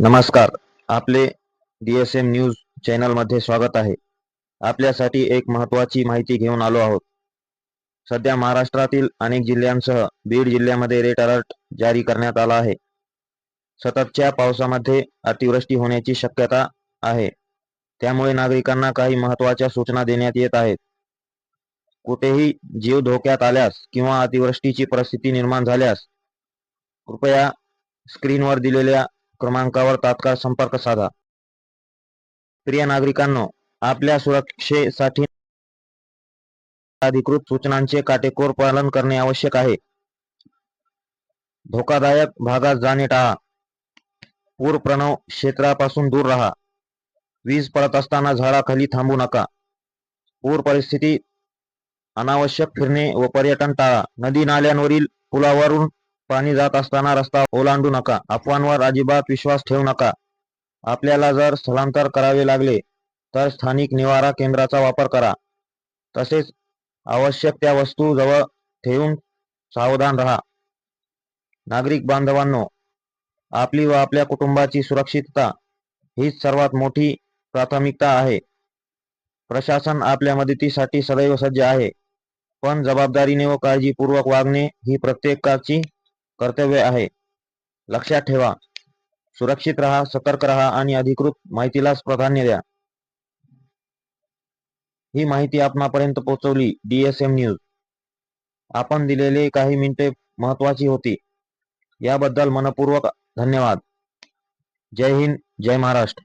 नमस्कार. आपले D S M news चॅनलमध्ये स्वागत आहे. आपल्यासाठी एक महत्वाची माहिती घेऊन आलो आहोत. सध्या महाराष्ट्रातील अनेक जिल्ह्यांसह बीड जिल्ह्यामध्ये रेड अलर्ट जारी करण्यात आला आहे. सततच्या पावसामध्ये अतिवृष्टी होण्याची शक्यता आहे. त्यामुळे नागरिकांना काही महत्त्वाच्या सूचना देण्यात येत आहेत. कुठेही जीव धोक्यात आल्यास किंवा अतिवृष्टीची परिस्थिती निर्माण झाल्यास कृपया स्क्रीनवर दिलेल्या क्रमांकावर तात्काळ संपर्क साधा. प्रिय नागरिकांनो आपल्या सुरक्षेसाठी अधिकृत सूचनांचे काटेकोर पालन करणे आवश्यक आहे. धोकादायक भागात जाणे टाळा. पूर प्रणव क्षेत्रापासून दूर राहा. वीज पडत असताना झाडाखाली थांबू नका. पूर परिस्थितीत अनावश्यक फिरणे व पर्यटन टाळा. नदी नाल्यांवरील पुलावरून पाणी जात असताना रस्ता ओलांडू नका. अफवांवर अजिबात विश्वास ठेवू नका. आपल्याला जर स्थलांतर करावे लागले तर स्थानिक निवारा केंद्राचा वापर करा. तसेच आवश्यक त्या वस्तू जवळ ठेवून सावधान राहा. नागरिक बांधवांनो आपली व आपल्या कुटुंबाची सुरक्षितता हीच सर्वात मोठी प्राथमिकता आहे. प्रशासन आपल्या मदतीसाठी सदैव सज्ज आहे. पण जबाबदारीने व काळजीपूर्वक वागणे ही प्रत्येकाची कर्तव्य आहे. लक्षात ठेवा. सुरक्षित रहा सतर्क रहा आणि अधिकृत माहितीलाच प्राधान्य द्या. ही माहिती आपणापर्यंत पोहोचवली. डीएसएम न्यूज आपण दिलेले काही मिनिटे महत्वाची होती. याबद्दल मनपूर्वक धन्यवाद. जय हिंद जय महाराष्ट्र.